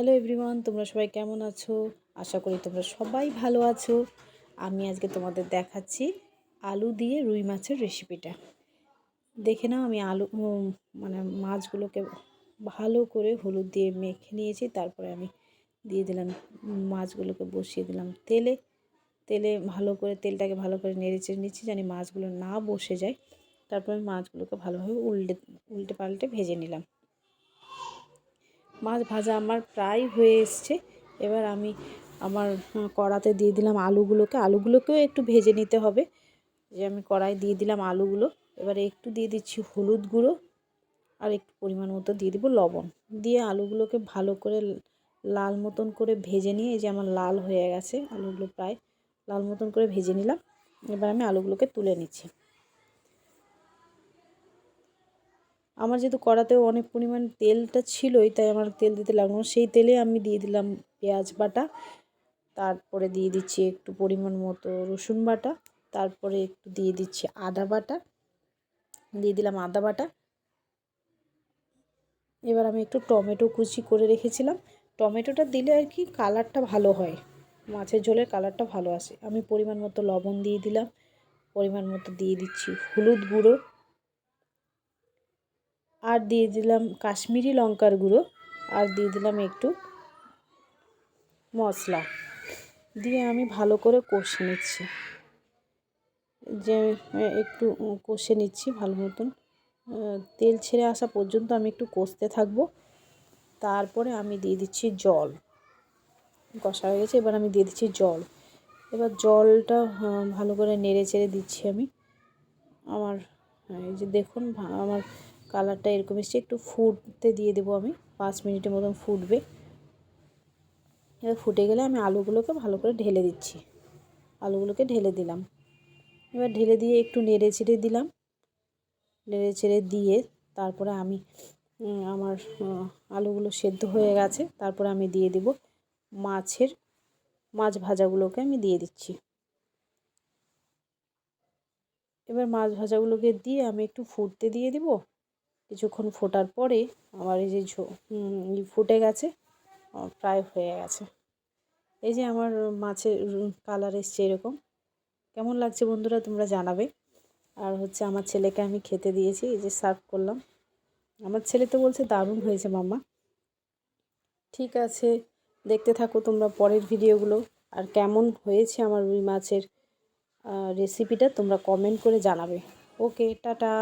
Hello everyone তোমরা সবাই কেমন আছো? আশা করি তোমরা সবাই ভালো আছো। আমি আজকে তোমাদের দেখাচ্ছি আলু দিয়ে রুই মাছের রেসিপিটা দেখে নাও, আমি আলু মানে মাছগুলোকে ভালো করে হলুদ দিয়ে মেখে নিয়েছি। তারপরে আমি দিয়ে দিলাম মাছগুলোকে বসিয়ে দিলাম তেলে। তেলে ভালো করে, তেলটাকে ভালো করে নেড়ে চেড়ে নিচ্ছি জানি মাছগুলো না বসে যায়। তারপরে মাছগুলোকে ভালোভাবে উল্টে উল্টে পাল্টে ভেজে নিলাম। মাছ ভাজা আমার প্রায় হয়ে এসছে। এবার আমি আমার কড়াতে দিয়ে দিলাম আলুগুলোকে। আলুগুলোকেও একটু ভেজে নিতে হবে। যে আমি কড়াই দিয়ে দিলাম আলুগুলো। এবারে একটু দিয়ে দিচ্ছি হলুদ গুঁড়ো আর একটু পরিমাণ মতো দিয়ে দিব লবণ। দিয়ে আলুগুলোকে ভালো করে লাল মতন করে ভেজে নিয়ে যে আমার লাল হয়ে গেছে, আলুগুলো প্রায় লাল মতন করে ভেজে নিলাম। এবার আমি আলুগুলোকে তুলে নিচ্ছি। আমার যেহেতু কড়াতেও অনেক পরিমাণ তেলটা ছিলই, তাই আমার তেল দিতে লাগল সেই তেলে আমি দিয়ে দিলাম পেঁয়াজ বাটা, তারপরে দিয়ে দিচ্ছি একটু পরিমাণ মতো রসুন বাটা, তারপরে একটু দিয়ে দিচ্ছি আদা বাটা, দিয়ে দিলাম আদা বাটা। এবার আমি একটু টমেটো কুচি করে রেখেছিলাম। টমেটোটা দিলে আর কি কালারটা ভালো হয়, মাছের ঝোলের কালারটা ভালো আসে। আমি পরিমাণ মতো লবণ দিয়ে দিলাম, পরিমাণ মতো দিয়ে দিচ্ছি হলুদ গুঁড়ো। আর দিয়ে দিলাম কাশ্মীরি লঙ্কার গুঁড়ো আর দিয়ে দিলাম একটু মশলা। দিয়ে আমি ভালো করে কষে নিচ্ছি। যে একটু কষে নিচ্ছি ভালো মতন। তেল ছেড়ে আসা পর্যন্ত আমি একটু কষতে থাকব। তারপরে আমি দিয়ে দিচ্ছি জল। কষা হয়ে গেছে, এবার আমি দিয়ে দিচ্ছি জল। এবার জলটা ভালো করে নেড়ে চেড়ে দিচ্ছি আমি। আমার, এই যে দেখুন, আমার কালারটা এরকম এসছে। একটু ফুটতে দিয়ে দেবো আমি, পাঁচ মিনিটের মতন ফুটবে। এবার ফুটে গেলে আমি আলুগুলোকে ভালো করে ঢেলে দিচ্ছি। আলুগুলোকে ঢেলে দিলাম। এবার ঢেলে দিয়ে একটু নেড়ে ছেড়ে দিলাম। নেড়ে ছেড়ে দিয়ে তারপরে আমি আমার আলুগুলো সেদ্ধ হয়ে গেছে। তারপরে আমি দিয়ে দেব মাছের, মাছ ভাজাগুলোকে আমি দিয়ে দিচ্ছি। এবার মাছ ভাজাগুলোকে দিয়ে আমি একটু ফুটতে দিয়ে দিব। কিছুক্ষণ ফোটার পরে আমার এই যে ফুটে গেছে প্রায় হয়ে গেছে। এই যে আমার মাছের কালার এসছে এরকম। কেমন লাগছে বন্ধুরা তোমরা জানাবে। আর হচ্ছে আমার ছেলেকে আমি খেতে দিয়েছি, এই যে সার্ভ করলাম। আমার ছেলে তো বলছে দারুণ হয়েছে মাম্মা। ঠিক আছে, দেখতে থাকো তোমরা পরের ভিডিওগুলো আর কেমন হয়েছে আমার রুই মাছের রেসিপিটা তোমরা কমেন্ট করে জানাবে। Okay tata.